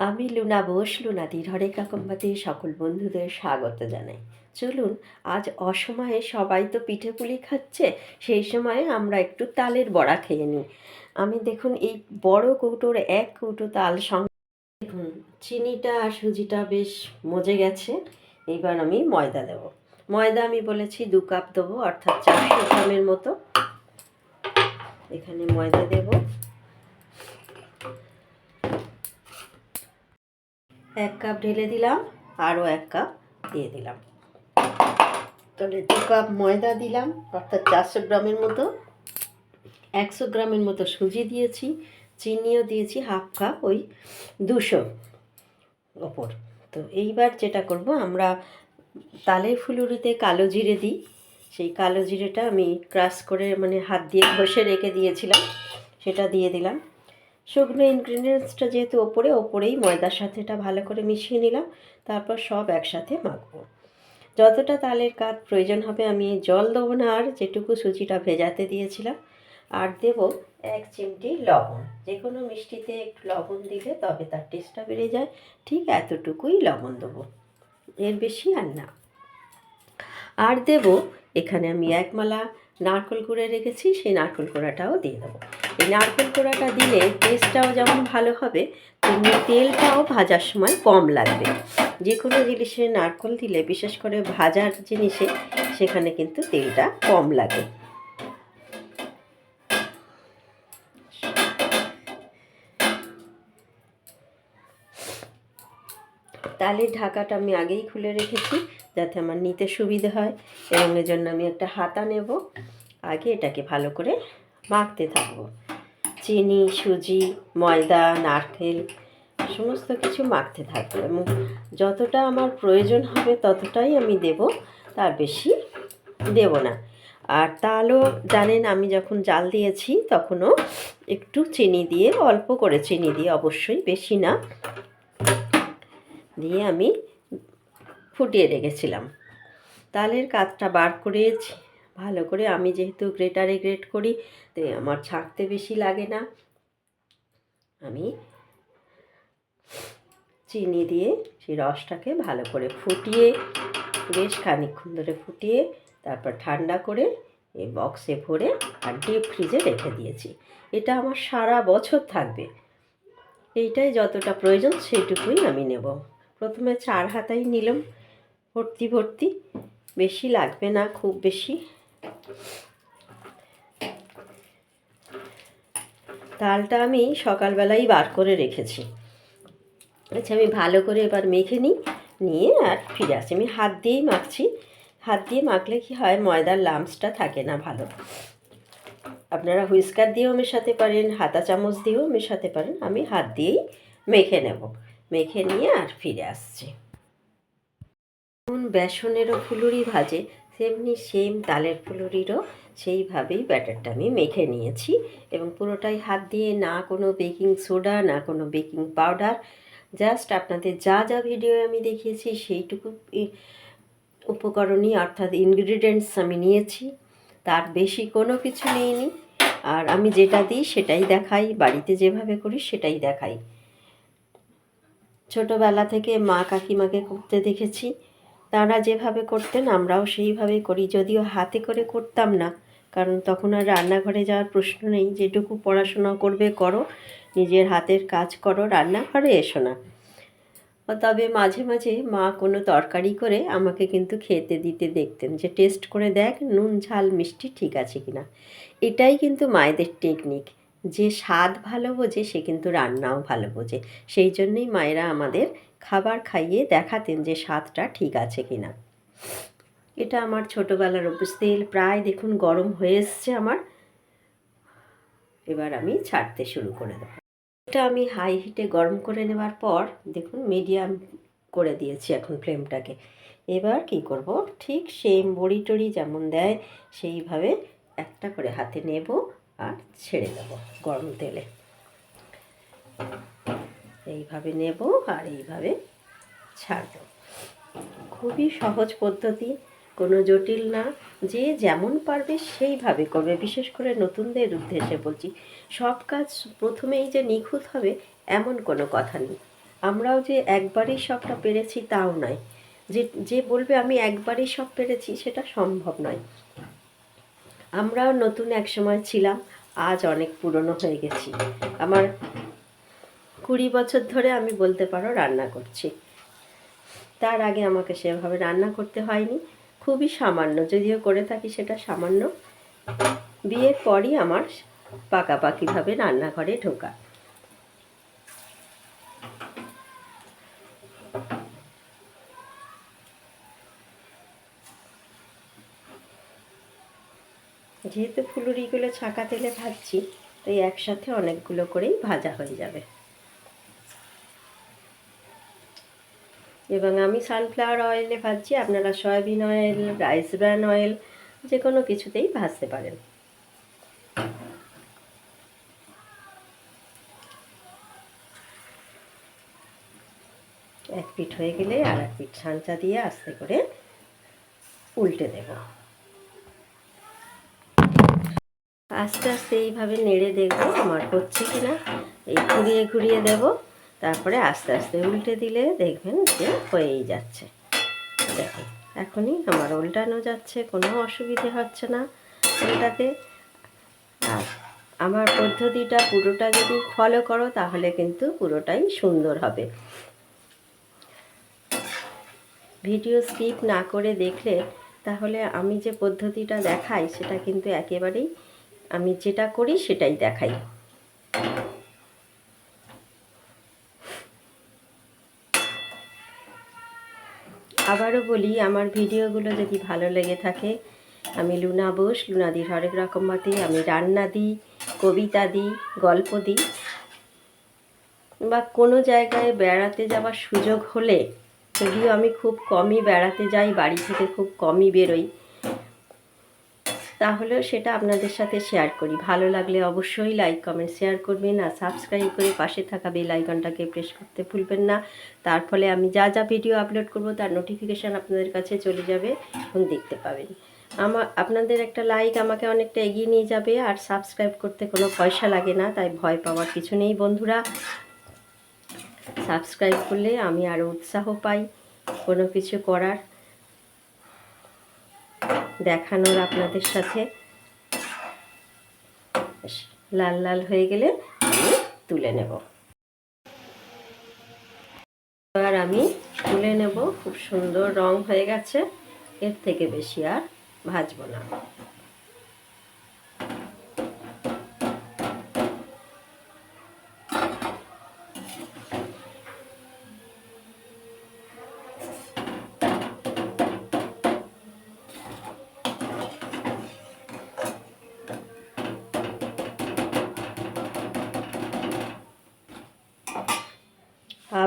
আমি লুনা বোস লুনাদির হরেক রকমবাদী সকল বন্ধুদের স্বাগত জানাই। চলুন, আজ অসময়ে সবাই তো পিঠে পুলি খাচ্ছে, সেই সময়ে আমরা একটু তালের বড়া খেয়ে নিই। আমি দেখুন, এই বড় কৌটোর এক কৌটো তাল সঙ্গে দেখুন, চিনিটা আর সুজিটা বেশ মজে গেছে। এইবার আমি ময়দা দেব। ময়দা আমি বলেছি দু কাপ দেবো, অর্থাৎ চারশো গ্রামের মতো। এখানে ময়দা দেবো। এক কাপ ঢেলে দিলাম, আরও এক কাপ দিয়ে দিলাম। তাহলে দু কাপ ময়দা দিলাম, অর্থাৎ চারশো গ্রামের মতো, একশো গ্রামের মতো সুজি দিয়েছি, চিনিও দিয়েছি, হাফ কাপ ওই দুশো ওপর। তো এইবার যেটা করব, আমরা তালের ফুলুরিতে কালো জিরে দিই। সেই কালো জিরেটা আমি ক্রাশ করে মানে হাত দিয়ে ঘষে রেখে দিয়েছিলাম, সেটা দিয়ে দিলাম। শুকনো ইনগ্রিডিয়েন্টসটা যেহেতু ওপরে, ওপরেই ময়দার সাথে এটা ভালো করে মিশিয়ে নিলাম। তারপর সব একসাথে মাখবো। যতটা তালের কাত প্রয়োজন হবে আমি জল দেবো না, আর যেটুকু সুজিটা ভেজাতে দিয়েছিলাম। আর দেব এক চিমটি লবণ। যে কোনো মিষ্টিতে একটু লবণ দিলে তবে তার টেস্টটা বেড়ে যায়। ঠিক এতটুকুই লবণ দেবো। এর বেশি আর না। আর দেব এখানে আমি এক মালা নারকল কুড়ে রেখেছি, সেই নারকল কোড়াটাও দিয়ে দেবো। এই নারকেল কোড়াটা দিলে টেস্টটাও যেমন ভালো হবে, তেমনি তেলটাও ভাজার সময় কম লাগবে। যে কোনো জিনিসে নারকল দিলে, বিশেষ করে ভাজার জিনিসে, সেখানে কিন্তু তেলটা কম লাগে। তালের ঢাকাটা আমি আগেই খুলে রেখেছি, যাতে আমার নিতে সুবিধে হয় এবং এর জন্য আমি একটা হাতা নেব। আগে এটাকে ভালো করে মাখতে থাকব। চিনি, সুজি, ময়দা, নারকেল, সমস্ত কিছু মাখতে থাকব এবং যতটা আমার প্রয়োজন হবে ততটাই আমি দেব, তার বেশি দেব না। আর তালও জানেন আমি যখন জাল দিয়েছি তখনও একটু চিনি দিয়ে, অল্প করে চিনি দিয়ে, অবশ্যই বেশি না, দিয়ে আমি ফুটিয়ে রেখেছিলাম। তালের কাতটা বার করে ভালো করে আমি যেহেতু গ্রেটারে গ্রেট করি, তাই আমার ছাঁকতে বেশি লাগে না। আমি চিনি দিয়ে সেই রসটাকে ভালো করে ফুটিয়ে, বেশ খানিকক্ষণ ধরে ফুটিয়ে, তারপর ঠান্ডা করে এই বক্সে ভরে আর ডিপ ফ্রিজে রেখে দিয়েছি। এটা আমার সারা বছর থাকবে। এইটাই যতটা প্রয়োজন সেইটুকুই আমি নেব। প্রথমে চার হাতাই নিলাম। ভর্তি ভর্তি। বেশি লাগবে না, খুব বেশি। তালটা আমি সকালবেলাই বার করে রেখেছি। আচ্ছা আমি ভালো করে এবার মেখে নিই, নিয়ে আর ফিরে আসি। আমি হাত দিয়েই মাখছি। হাত দিয়ে মাখলে কি হয়, ময়দার লামসটা থাকে না ভালো। আপনারা হুইস্কার দিয়েও মেশাতে পারেন, হাতা চামচ দিয়েও মেশাতে পারেন। আমি হাত দিয়েই মেখে নেব। মেখে নিয়ে আর ফিরে আসছি। বেসনেরও ফুলুরি ভাজে তেমনি সেম তালের ফুলুরিরও সেইভাবেই ব্যাটারটা আমি মেখে নিয়েছি এবং পুরোটাই হাত দিয়ে, না কোনো বেকিং সোডা, না কোনো বেকিং পাউডার, জাস্ট আপনাদের যা যা ভিডিও আমি দেখিয়েছি সেইটুকু উপকরণই অর্থাৎ ইনগ্রিডিয়েন্টস আমি নিয়েছি। তার বেশি কোনো কিছু নিইনি। আর আমি যেটা দিই সেটাই দেখাই, বাড়িতে যেভাবে করি সেটাই দেখাই। ছোটোবেলা থেকে মা কাকিমাকে করতে দেখেছি। তারা যেভাবে করতেন, আমরাও সেইভাবে করি। যদিও হাতে করে করতাম না, কারণ তখন আর রান্নাঘরে যাওয়ার প্রশ্ন নেই। যেটুকু পড়াশোনা করবে করো, নিজের হাতের কাজ করো, রান্নাঘরে এসো না। তবে মাঝে মাঝে মা কোনো তরকারি করে আমাকে কিন্তু খেতে দিতে দেখতেন যে, টেস্ট করে দেখ, নুন, ঝাল, মিষ্টি ঠিক আছে কিনা? এটাই কিন্তু মায়েদের টেকনিক যে স্বাদ ভালো বোঝে, সে কিন্তু রান্নাও ভালো বোঝে। সেই জন্যই মায়েরা আমাদের খাবার খাইয়ে দেখাতেন যে স্বাদটা ঠিক আছে কিনা। এটা আমার ছোটোবেলার অভ্যেস। তেল প্রায় দেখুন গরম হয়ে এসছে আমার। এবার আমি ছাড়তে শুরু করে দেবো। এটা আমি হাই হিটে গরম করে নেওয়ার পর দেখুন মিডিয়াম করে দিয়েছি এখন ফ্লেমটাকে এবার কি করব? ঠিক সেম বড়ি টড়ি যেমন দেয়, সেইভাবে একটা করে হাতে নেব আর ছেড়ে দেবো গরম তেলে। এইভাবে নেব আর এইভাবে ছাড়ব। খুবই সহজ পদ্ধতি, কোনো জটিল না। যে যেমন পারবে সেইভাবে করবে। বিশেষ করে নতুনদের উদ্দেশ্যে বলছি, সব কাজ প্রথমেই যে নিখুঁত হবে এমন কোনো কথা নেই। আমরাও যে একবারেই সবটা পেরেছি তাও নয়। যে যে বলবে আমি একবারেই সব পেরেছি সেটা সম্ভব নয়। আমরাও নতুন এক সময় ছিলাম, আজ অনেক পুরনো হয়ে গেছি। আমার কুড়ি বছর ধরে আমি বলতে পারো রান্না করছি। তার আগে আমাকে সেভাবে রান্না করতে হয়নি। খুবই সামান্য, যদিও করে থাকি সেটা সামান্য। বিয়ের পরই আমার পাকাপাকিভাবে রান্নাঘরে ঢোকা। যেহেতু ফুলুরিগুলো ছাকা তেলে ভাজছি, তাই একসাথে অনেকগুলো করেই ভাজা হয়ে যাবে। এবং আমি সানফ্লাওয়ার অয়েলে ভাজছি, আপনারা soybean oil rice bran oil যে কোনো কিছুতেই ভাজতে পারেন। এক পিঠ হয়ে গেলে আর এক পিঠ ছাঁচা দিয়ে আস্তে করে উল্টে দেব। আস্তে আস্তে এইভাবে নেড়ে দেখব আমার হচ্ছে কি না এই ঘুরিয়ে ঘুরিয়ে দেব। তারপরে আস্তে আস্তে উল্টে দিলে দেখবেন যে হয়েই যাচ্ছে। দেখুন, এখনই আমার উল্টানো যাচ্ছে, কোনো অসুবিধে হচ্ছে না উল্টাতে। আর আমার পদ্ধতিটা পুরোটা যদি ফলো করো, তাহলে কিন্তু পুরোটাই সুন্দর হবে। ভিডিও স্কিপ না করে দেখলে, তাহলে আমি যে পদ্ধতিটা দেখাই, সেটা কিন্তু একেবারেই আমি যেটা করি, সেটাই দেখাই। আবারও বলি, আমার ভিডিওগুলো যদি ভালো লেগে থাকে, আমি লুনা বোস, লুনা লুনাদির হরেক রকম মতে আমি রান্না দিই, কবিতা দিই, গল্প দিই। বা কোনো জায়গায় বেড়াতে যাওয়ার সুযোগ হলে, যদিও আমি খুব কমই বেড়াতে যাই, বাড়ি থেকে খুব কমই বেরোই তাহলেও সেটা আপনাদের সাথে শেয়ার করি। ভালো লাগলে অবশ্যই লাইক কমেন্ট শেয়ার করবেন আর সাবস্ক্রাইব করে পাশে থাকা বেল আইকনটাকে প্রেস করতে ভুলবেন না। তার ফলে আমি যা যা ভিডিও আপলোড করব তার নোটিফিকেশান আপনাদের কাছে চলে যাবে এবং দেখতে পাবেন। আমার আপনাদের একটা লাইক আমাকে অনেকটা এগিয়ে নিয়ে যাবে আর সাবস্ক্রাইব করতে কোনো পয়সা লাগে না, তাই ভয় পাওয়ার কিছু নেই বন্ধুরা। সাবস্ক্রাইব করলে আমি আরও উৎসাহ পাই কোনো কিছু করার। দেখানোর আপনাদের সাথে। লাল লাল হয়ে গেলে আমি তুলে নেব। এবার আমি তুলে নেব, খুব সুন্দর রং হয়ে গেছে। এর থেকে বেশি আর ভাজবো না।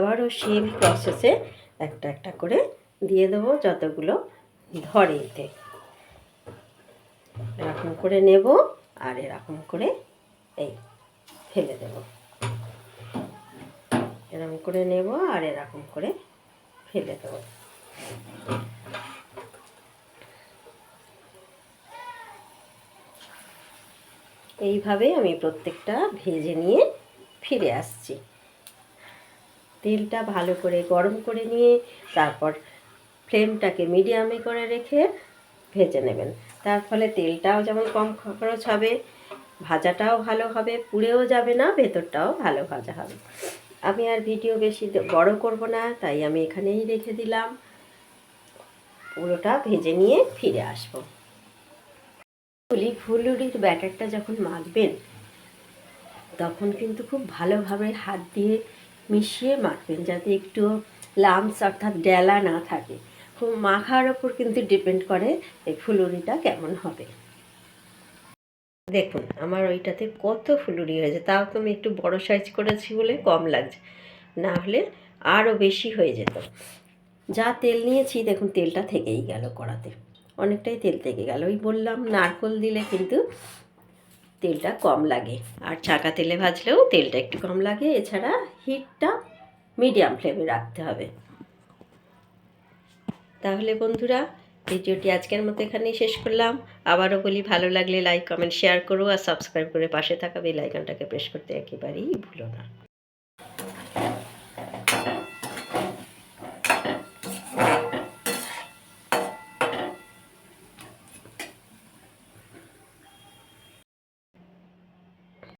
আবারও সেম প্রসেসে একটা একটা করে দিয়ে দেবো যতগুলো ধরে এতে এরকম করে নেব আর এরকম করে এই ফেলে দেব। এরকম করে নেব আর এরকম করে ফেলে দেব। এইভাবে আমি প্রত্যেকটা ভেজে নিয়ে ফিরে আসছি। তেলটা ভালো করে গরম করে নিয়ে তারপর ফ্লেমটাকে মিডিয়ামে করে রেখে ভেজে নেবেন। তার ফলে তেলটাও যেমন কম খরচ হবে, ভাজাটাও ভালো হবে, পুড়েও যাবে না, ভেতরটাও ভালো ভাজা হবে। আমি আর ভিডিও বেশি বড় করব না, তাই আমি এখানেই রেখে দিলাম। পুরোটা ভেজে নিয়ে ফিরে আসব। বলি ফুলুরির ব্যাটারটা যখন মাখবেন, তখন কিন্তু খুব ভালোভাবে হাত দিয়ে মিশিয়ে মাখবেন যাতে একটু লামস অর্থাৎ ডেলা না থাকে। খুব মাখার ওপর কিন্তু ডিপেন্ড করে এই ফুলুরিটা কেমন হবে। দেখুন, আমার ওইটাতে কত ফুলুরি হয়েছে, তাও তো আমি একটু বড় সাইজ করেছি বলে কম লাগছে। না হলে আরও বেশি হয়ে যেত। যা তেল নিয়েছি, দেখুন তেলটা থেকেই গেল কড়াতে। অনেকটাই তেল থেকে গেল। ওই বললাম নারকোল দিলে কিন্তু তেলটা কম লাগে। আর চাকা তেলে ভাজলেও তেলটা একটু কম লাগে। এছাড়া হিটটা মিডিয়াম ফ্লেমে রাখতে হবে। তাহলে বন্ধুরা, ভিডিওটি আজকের মতো এখানেই শেষ করলাম। আবারও বলি, ভালো লাগলে লাইক, কমেন্ট, শেয়ার করো আর সাবস্ক্রাইব করে পাশে থাকা বেল আইকনটাকে প্রেস করতে একেবারেই ভুলো না।